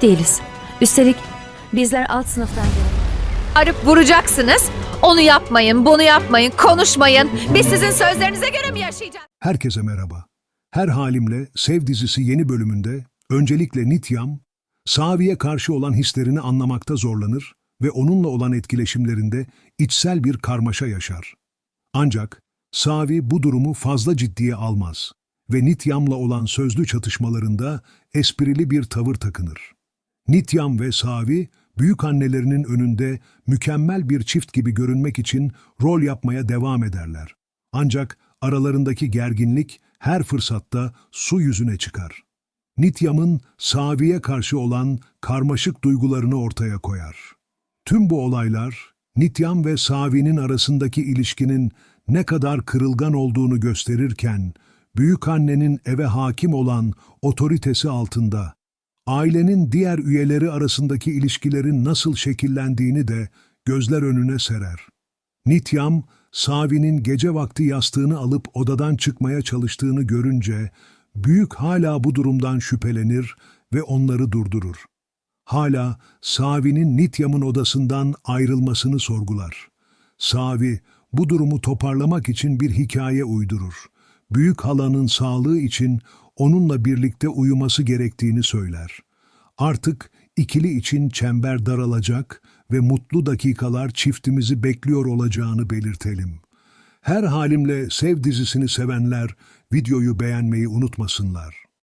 sahip değiliz. Üstelik bizler alt sınıftan gelen. Arıp vuracaksınız. Onu yapmayın, bunu yapmayın, konuşmayın. Biz sizin sözlerinize göre mi yaşayacağız? Herkese merhaba. Her halimle Sev dizisi yeni bölümünde öncelikle Nityam, Savi'ye karşı olan hislerini anlamakta zorlanır ve onunla olan etkileşimlerinde içsel bir karmaşa yaşar. Ancak Savi bu durumu fazla ciddiye almaz ve Nityam'la olan sözlü çatışmalarında esprili bir tavır takınır. Nityam ve Savi, büyük annelerinin önünde mükemmel bir çift gibi görünmek için rol yapmaya devam ederler. Ancak aralarındaki gerginlik her fırsatta su yüzüne çıkar. Nityam'ın Savi'ye karşı olan karmaşık duygularını ortaya koyar. Tüm bu olaylar, Nityam ve Savi'nin arasındaki ilişkinin ne kadar kırılgan olduğunu gösterirken, büyük annenin eve hakim olan otoritesi altında, ailenin diğer üyeleri arasındaki ilişkilerin nasıl şekillendiğini de gözler önüne serer. Nityam, Savi'nin gece vakti yastığını alıp odadan çıkmaya çalıştığını görünce, büyük hala bu durumdan şüphelenir ve onları durdurur. Hala Savi'nin Nityam'ın odasından ayrılmasını sorgular. Savi, bu durumu toparlamak için bir hikaye uydurur. Büyük halanın sağlığı için onunla birlikte uyuması gerektiğini söyler. Artık ikili için çember daralacak ve mutlu dakikalar çiftimizi bekliyor olacağını belirtelim. Her halimle Sev dizisini sevenler videoyu beğenmeyi unutmasınlar.